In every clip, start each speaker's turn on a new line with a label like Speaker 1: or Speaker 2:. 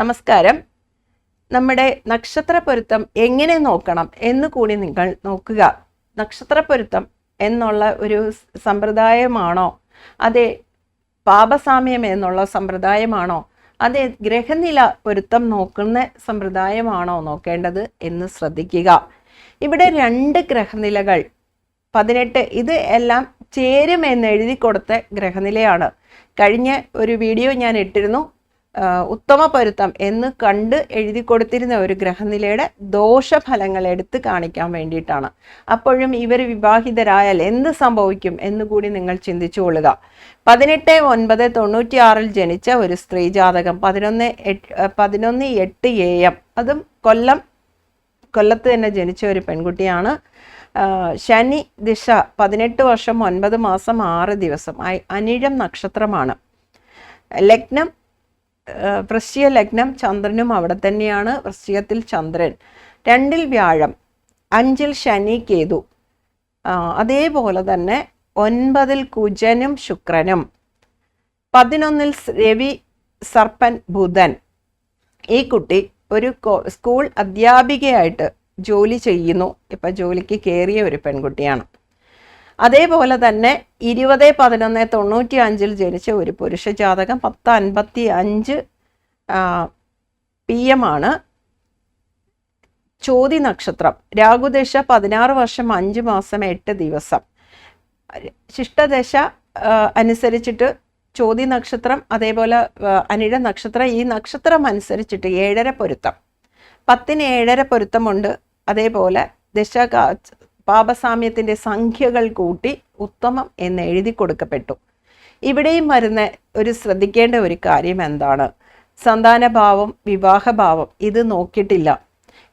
Speaker 1: നമസ്കാരം. നമ്മുടെ നക്ഷത്ര പൊരുത്തം എങ്ങനെ നോക്കണം എന്ന് കൂടി നിങ്ങൾ നോക്കുക. നക്ഷത്ര പൊരുത്തം എന്നുള്ള ഒരു സമ്പ്രദായമാണോ? അതെ പാപസാമ്യം എന്നുള്ള സമ്പ്രദായമാണോ? അതെ ഗ്രഹനില പൊരുത്തം നോക്കുന്ന സമ്പ്രദായമാണോ നോക്കേണ്ടത് എന്ന് ശ്രദ്ധിക്കുക. ഇവിടെ രണ്ട് ഗ്രഹനിലകൾ പതിനെട്ട് ഇത് എല്ലാം ചേരും എന്ന് എഴുതി കൊടുത്ത ഗ്രഹനിലയാണ്. കഴിഞ്ഞ ഒരു വീഡിയോ ഞാൻ ഇട്ടിരുന്നു. ഉത്തമ പൊരുത്തം എന്ന് കണ്ട് എഴുതി കൊടുത്തിരുന്ന ഒരു ഗ്രഹനിലയുടെ ദോഷഫലങ്ങൾ എടുത്ത് കാണിക്കാൻ വേണ്ടിയിട്ടാണ്. അപ്പോഴും ഇവർ വിവാഹിതരായാൽ എന്ത് സംഭവിക്കും എന്ന് കൂടി നിങ്ങൾ ചിന്തിച്ചുകൊള്ളുക പതിനെട്ട് ഒൻപത് തൊണ്ണൂറ്റി ആറിൽ ജനിച്ച ഒരു സ്ത്രീ ജാതകം പതിനൊന്ന് പതിനൊന്ന് എട്ട് എ എം. അതും കൊല്ലം കൊല്ലത്ത് തന്നെ ജനിച്ച ഒരു പെൺകുട്ടിയാണ്. ശനി ദിശ പതിനെട്ട് വർഷം ഒൻപത് മാസം ആറ് ദിവസം. അനിഴം നക്ഷത്രമാണ്. ലഗ്നം വൃശ്ചിക ലഗ്നം ചന്ദ്രനും അവിടെ തന്നെയാണ്. വൃശ്ചികത്തിൽ ചന്ദ്രൻ. രണ്ടിൽ വ്യാഴം. അഞ്ചിൽ ശനി കേതു. അതേപോലെ തന്നെ ഒൻപതിൽ കുജനും ശുക്രനും. പതിനൊന്നിൽ രവി സർപ്പൻ ബുധൻ. ഈ കുട്ടി ഒരു സ്കൂൾ അധ്യാപികയായിട്ട് ജോലി ചെയ്യുന്നു. ഇപ്പം ജോലിക്ക് കയറിയ ഒരു പെൺകുട്ടിയാണ്. അതേപോലെ തന്നെ ഇരുപത് പതിനൊന്ന് തൊണ്ണൂറ്റി അഞ്ചിൽ ജനിച്ച ഒരു പുരുഷ ജാതകം പത്ത് അൻപത്തി അഞ്ച് പി എം ആണ്. ചോതി നക്ഷത്രം രാഹുദശ പതിനാറ് വർഷം അഞ്ച് മാസം എട്ട് ദിവസം. ശിഷ്ടദശ അനുസരിച്ചിട്ട് ചോതി നക്ഷത്രം അതേപോലെ അനിഴ നക്ഷത്രം ഈ നക്ഷത്രം അനുസരിച്ചിട്ട് ഏഴര പൊരുത്തം. പത്തിന് ഏഴര പൊരുത്തമുണ്ട്. അതേപോലെ ദശ പാപസാമ്യത്തിന്റെ സംഖ്യകൾ കൂട്ടി ഉത്തമം എന്ന് എഴുതി കൊടുക്കപ്പെട്ടു. ഇവിടെയും വരുന്ന ഒരു ശ്രദ്ധിക്കേണ്ട ഒരു കാര്യം എന്താണ്? സന്താനഭാവം വിവാഹഭാവം ഇത് നോക്കിയിട്ടില്ല.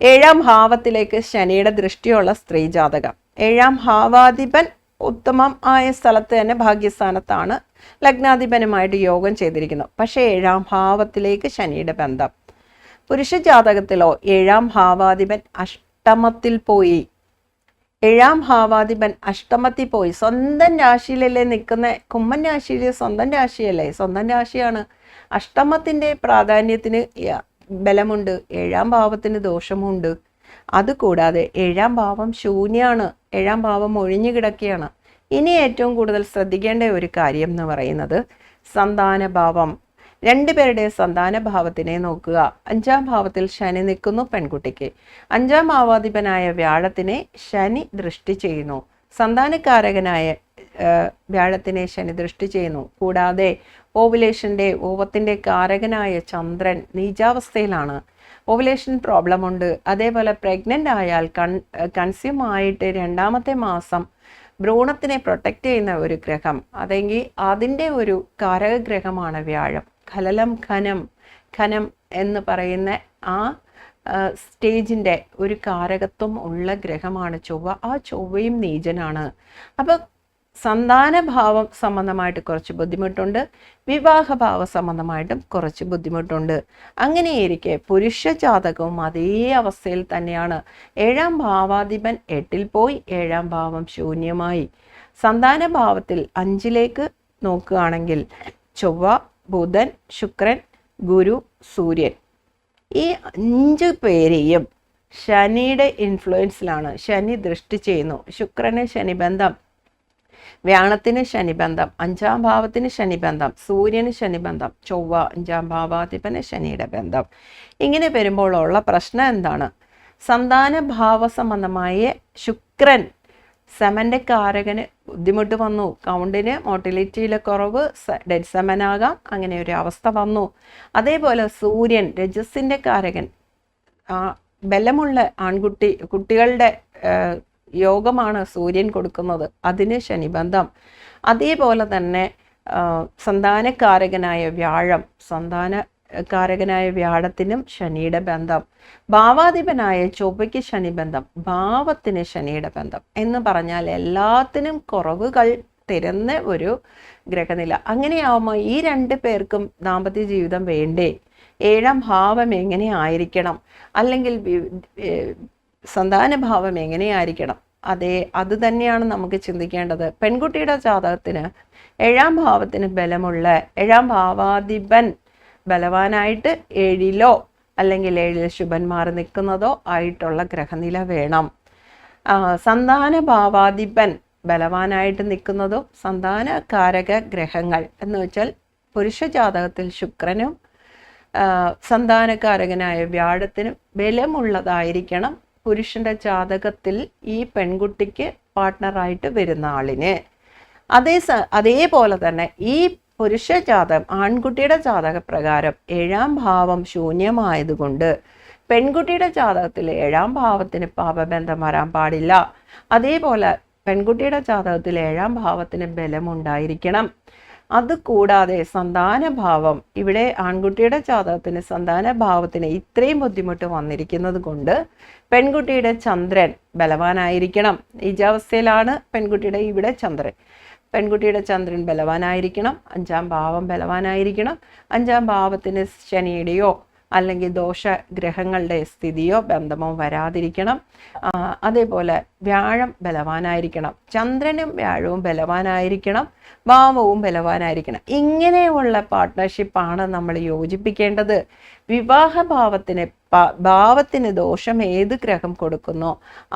Speaker 1: ഏഴാം ഭാവത്തിലേക്ക് ശനിയുടെ ദൃഷ്ടിയുള്ള സ്ത്രീ ജാതകം. ഏഴാം ഭാവാധിപൻ ഉത്തമം ആയ സ്ഥലത്ത് തന്നെ ഭാഗ്യസ്ഥാനത്താണ് ലഗ്നാധിപനുമായിട്ട് യോഗം ചെയ്തിരിക്കുന്നത്. പക്ഷേ ഏഴാം ഭാവത്തിലേക്ക് ശനിയുടെ ബന്ധം. പുരുഷ ജാതകത്തിലോ ഏഴാം ഭാവാധിപൻ അഷ്ടമത്തിൽ പോയി ഏഴാം ഭാവാധിപൻ അഷ്ടമത്തിൽ പോയി. സ്വന്തം രാശിയിലല്ലേ നിൽക്കുന്ന? കുമ്മൻ രാശിയിൽ സ്വന്തം രാശിയല്ലേ? സ്വന്തം രാശിയാണ്. അഷ്ടമത്തിന്റെ പ്രാധാന്യത്തിന് ബലമുണ്ട്. ഏഴാം ഭാവത്തിന് ദോഷമുണ്ട്. അതുകൂടാതെ ഏഴാം ഭാവം ശൂന്യമാണ് ഏഴാം ഭാവം ഒഴിഞ്ഞു കിടക്കുകയാണ്. ഇനി ഏറ്റവും കൂടുതൽ ശ്രദ്ധിക്കേണ്ട ഒരു കാര്യം എന്ന് പറയുന്നത് സന്താനഭാവം. രണ്ടുപേരുടെ സന്താന ഭാവത്തിനെ നോക്കുക. അഞ്ചാം ഭാവത്തിൽ ശനി നിൽക്കുന്നു പെൺകുട്ടിക്ക്. അഞ്ചാം ഭാവാധിപനായ വ്യാഴത്തിനെ ശനി ദൃഷ്ടി ചെയ്യുന്നു. സന്താനകാരകനായ വ്യാഴത്തിനെ ശനി ദൃഷ്ടി ചെയ്യുന്നു. കൂടാതെ ഓവുലേഷന്റെ ഓവത്തിന്റെ കാരകനായ ചന്ദ്രൻ നീചാവസ്ഥയിലാണ്. ഓവുലേഷൻ പ്രോബ്ലം ഉണ്ട്. അതേപോലെ പ്രഗ്നന്റ് ആയാൽ കൺ കൺസ്യൂം ആയിട്ട് രണ്ടാമത്തെ മാസം ഭ്രൂണത്തിനെ പ്രൊട്ടക്റ്റ് ചെയ്യുന്ന ഒരു ഗ്രഹം. അതെങ്കിൽ അതിന്റെ ഒരു കാരകഗ്രഹമാണ് വ്യാഴം. ഖലലം ഖനം ഖനം എന്ന് പറയുന്ന ആ സ്റ്റേജിന്റെ ഒരു കാരകത്വം ഉള്ള ഗ്രഹമാണ് ചൊവ്വ. ആ ചൊവ്വയും നീചനാണ്. അപ്പോൾ സന്താനഭാവം സംബന്ധമായിട്ട് കുറച്ച് ബുദ്ധിമുട്ടുണ്ട്. വിവാഹഭാവ സംബന്ധമായിട്ടും കുറച്ച് ബുദ്ധിമുട്ടുണ്ട്. അങ്ങനെയിരിക്കെ പുരുഷ ജാതകവും അതേ അവസ്ഥയിൽ തന്നെയാണ്. ഏഴാം ഭാവാധിപൻ എട്ടിൽ പോയി ഏഴാം ഭാവം ശൂന്യമായി. സന്താനഭാവത്തിൽ അഞ്ചിലേക്ക് നോക്കുകയാണെങ്കിൽ ചൊവ്വ ബുധൻ ശുക്രൻ ഗുരു സൂര്യൻ. ഈ അഞ്ച് പേരെയും ശനിയുടെ ഇൻഫ്ലുവൻസിലാണ് ശനി ദൃഷ്ടി ചെയ്യുന്നു. ശുക്രന് ശനിബന്ധം വ്യാണത്തിന് ശനിബന്ധം അഞ്ചാം ഭാവത്തിന് ശനിബന്ധം സൂര്യന് ശനിബന്ധം ചൊവ്വ അഞ്ചാം ഭാവാധിപന് ശനിയുടെ ബന്ധം. ഇങ്ങനെ വരുമ്പോഴുള്ള പ്രശ്നം എന്താണ്? സന്താന ഭാവ സംബന്ധമായ ശുക്രൻ സെമന്റെ കാരകന് ബുദ്ധിമുട്ട് വന്നു. കൗണ്ടിന് മോട്ടിലിറ്റിയിലെ കുറവ് ഡെഡ് സെമനാകാം അങ്ങനെ ഒരു അവസ്ഥ വന്നു. അതേപോലെ സൂര്യൻ രജസിന്റെ കാരകൻ ബലമുള്ള ആൺകുട്ടി കുട്ടികളുടെ യോഗമാണ് സൂര്യൻ കൊടുക്കുന്നത്. അതിന് ശനിബന്ധം. അതേപോലെ തന്നെ സന്താനക്കാരകനായ വ്യാഴം സന്താന കാരകനായ വ്യാഴത്തിനും ശനിയുടെ ബന്ധം. ഭാവാധിപനായ ചൊവ്വയ്ക്ക് ശനി ബന്ധം. ഭാവത്തിന് ശനിയുടെ ബന്ധം. എന്ന് പറഞ്ഞാൽ എല്ലാത്തിനും കുറവുകൾ തരുന്ന ഒരു ഗ്രഹനില. അങ്ങനെയാവുമ്പോൾ ഈ രണ്ട് പേർക്കും ദാമ്പത്യ ജീവിതം വേണ്ടേ? ഏഴാം ഭാവം എങ്ങനെ ആയിരിക്കണം? അല്ലെങ്കിൽ സന്താന ഭാവം സന്താനഭാവം എങ്ങനെയായിരിക്കണം അതെ അത് തന്നെയാണ് നമുക്ക് ചിന്തിക്കേണ്ടത്. പെൺകുട്ടിയുടെ ജാതകത്തിന് ഏഴാം ഭാവത്തിന് ബലമുള്ള ഏഴാം ഭാവാധിപൻ ബലവാനായിട്ട് ഏഴിലോ അല്ലെങ്കിൽ ഏഴിൽ ശുഭന്മാർ നിൽക്കുന്നതോ ആയിട്ടുള്ള ഗ്രഹനില വേണം. സന്താന ഭാവാധിപൻ ബലവാനായിട്ട് നിൽക്കുന്നതും സന്താന കാരക ഗ്രഹങ്ങൾ എന്ന് വെച്ചാൽ പുരുഷ ജാതകത്തിൽ ശുക്രനും സന്താനകാരകനായ വ്യാഴത്തിനും ബലമുള്ളതായിരിക്കണം പുരുഷന്റെ ജാതകത്തിൽ ഈ പെൺകുട്ടിക്ക് പാർട്ട്ണറായിട്ട് വരുന്ന ആളിന്. അതേ അതേപോലെ തന്നെ ഈ പുരുഷ ജാതകം ആൺകുട്ടിയുടെ ജാതകപ്രകാരം ഏഴാം ഭാവം ശൂന്യമായതുകൊണ്ട് പെൺകുട്ടിയുടെ ജാതകത്തിൽ ഏഴാം ഭാവത്തിന് പാപബന്ധം വരാൻ പാടില്ല. അതേപോലെ പെൺകുട്ടിയുടെ ജാതകത്തിൽ ഏഴാം ഭാവത്തിന് ബലമുണ്ടായിരിക്കണം. അതുകൂടാതെ സന്താനഭാവം ഇവിടെ ആൺകുട്ടിയുടെ ജാതകത്തിന് സന്താനഭാവത്തിന് ഇത്രയും ബുദ്ധിമുട്ട് വന്നിരിക്കുന്നത് കൊണ്ട് പെൺകുട്ടിയുടെ ചന്ദ്രൻ ബലവാനായിരിക്കണം. നിജാവസ്ഥയിലാണ് പെൺകുട്ടിയുടെ ഇവിടെ ചന്ദ്രൻ. പെൺകുട്ടിയുടെ ചന്ദ്രൻ ബലവാനായിരിക്കണം അഞ്ചാം ഭാവം ബലവാനായിരിക്കണം അഞ്ചാം ഭാവത്തിന് ശനിയുടെയോ അല്ലെങ്കിൽ ദോഷ ഗ്രഹങ്ങളുടെ സ്ഥിതിയോ ബന്ധമോ വരാതിരിക്കണം. അതേപോലെ വ്യാഴം ബലവാനായിരിക്കണം ചന്ദ്രനും വ്യാഴവും ബലവാനായിരിക്കണം ഭാവവും ബലവാനായിരിക്കണം. ഇങ്ങനെയുള്ള പാർട്ട്ണർഷിപ്പാണ് നമ്മൾ യോജിപ്പിക്കേണ്ടത്. വിവാഹഭാവത്തിന് ഭാവത്തിന് ദോഷം ഏത് ഗ്രഹം കൊടുക്കുന്നോ?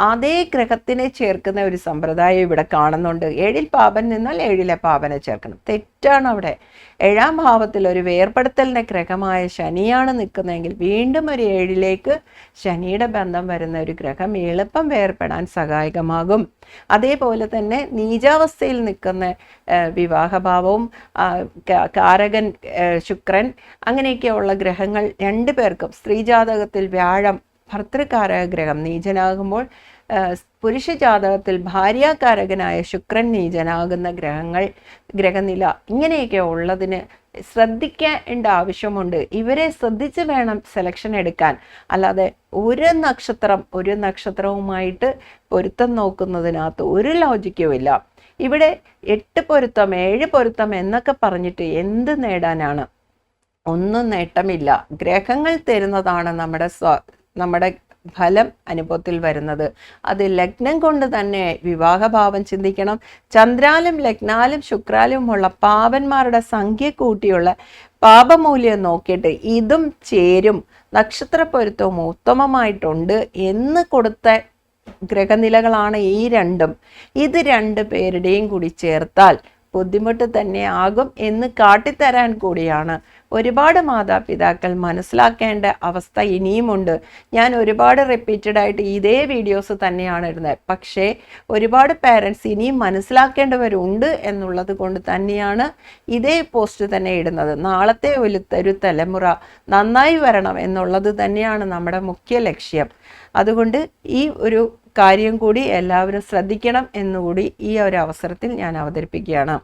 Speaker 1: അതേ ഗ്രഹത്തിനെ ചേർക്കുന്ന ഒരു സമ്പ്രദായം ഇവിടെ കാണുന്നുണ്ട്. ഏഴിൽ പാപൻ നിന്നാൽ ഏഴിലെ പാപനെ ചേർക്കണം. തെറ്റാണ് അവിടെ. ഏഴാം ഭാവത്തിൽ ഒരു വേർപെടുത്തലിന്റെ ഗ്രഹമായ ശനിയാണ് നിൽക്കുന്നതെങ്കിൽ വീണ്ടും ഒരു ഏഴിലേക്ക് ശനിയുടെ ബന്ധം വരുന്ന ഒരു ഗ്രഹം എളുപ്പം വേർപെടാൻ സഹായകമാകും. അതേപോലെ തന്നെ നീചാവസ്ഥയിൽ നിൽക്കുന്ന വിവാഹഭാവവും കാരകൻ ശുക്രൻ അങ്ങനെയൊക്കെയുള്ള ഗ്രഹങ്ങൾ രണ്ടു പേർക്കും സ്ത്രീജാതകത്തിൽ വ്യാഴം ഭർത്തൃകാരക ഗ്രഹം നീചനാകുമ്പോൾ പുരുഷ ജാതകത്തിൽ ഭാര്യാകാരകനായ ശുക്രൻ നീചനാകുന്ന ഗ്രഹങ്ങൾ ഗ്രഹനില ഇങ്ങനെയൊക്കെ ഉള്ളതിന് ശ്രദ്ധിക്കേണ്ട ആവശ്യമുണ്ട്. ഇവരെ ശ്രദ്ധിച്ച് വേണം സെലക്ഷൻ എടുക്കാൻ. അല്ലാതെ ഒരു നക്ഷത്രം ഒരു നക്ഷത്രവുമായിട്ട് പൊരുത്തം നോക്കുന്നതിനകത്ത് ഒരു ലോജിക്കുമില്ല ഇവിടെ എട്ട് പൊരുത്തം ഏഴ് പൊരുത്തം എന്നൊക്കെ പറഞ്ഞിട്ട് എന്ത് നേടാനാണ്? ഒന്നും നേട്ടമില്ല. ഗ്രഹങ്ങൾ തരുന്നതാണ് നമ്മുടെ സ്വ നമ്മുടെ ഫലം അനുഭവത്തിൽ വരുന്നത്. അത് ലഗ്നം കൊണ്ട് തന്നെ വിവാഹഭാവം ചിന്തിക്കണം. ചന്ദ്രാലും ലഗ്നാലും ശുക്രാലുമുള്ള പാവന്മാരുടെ സംഖ്യ കൂട്ടിയുള്ള പാപമൂല്യം നോക്കിയിട്ട് ഇതും ചേരും. നക്ഷത്ര പൊരുത്തവും ഉത്തമമായിട്ടുണ്ട് എന്ന് കൊടുത്ത ഗ്രഹനിലകളാണ് ഈ രണ്ടും. ഇത് രണ്ട് പേരുടെയും കൂടി ചേർത്താൽ ബുദ്ധിമുട്ട് തന്നെ ആകും എന്ന് കാട്ടിത്തരാൻ കൂടിയാണ്. ഒരുപാട് മാതാപിതാക്കൾ മനസ്സിലാക്കേണ്ട അവസ്ഥ ഇനിയുമുണ്ട്. ഞാൻ ഒരുപാട് റിപ്പീറ്റഡ് ആയിട്ട് ഇതേ വീഡിയോസ് തന്നെയാണ് ഇടുന്നത്. പക്ഷേ ഒരുപാട് പേരൻസ് ഇനിയും മനസ്സിലാക്കേണ്ടവരുണ്ട് എന്നുള്ളത് കൊണ്ട് തന്നെയാണ് ഇതേ പോസ്റ്റ് തന്നെ ഇടുന്നത്. നാളത്തെ ഒരു ഒരു തലമുറ നന്നായി വരണം എന്നുള്ളത് തന്നെയാണ് നമ്മുടെ മുഖ്യ ലക്ഷ്യം. അതുകൊണ്ട് ഈ ഒരു കാര്യം കൂടി എല്ലാവരും ശ്രദ്ധിക്കണം എന്നുകൂടി ഈ ഒരു അവസരത്തിൽ ഞാൻ അവതരിപ്പിക്കുകയാണ്.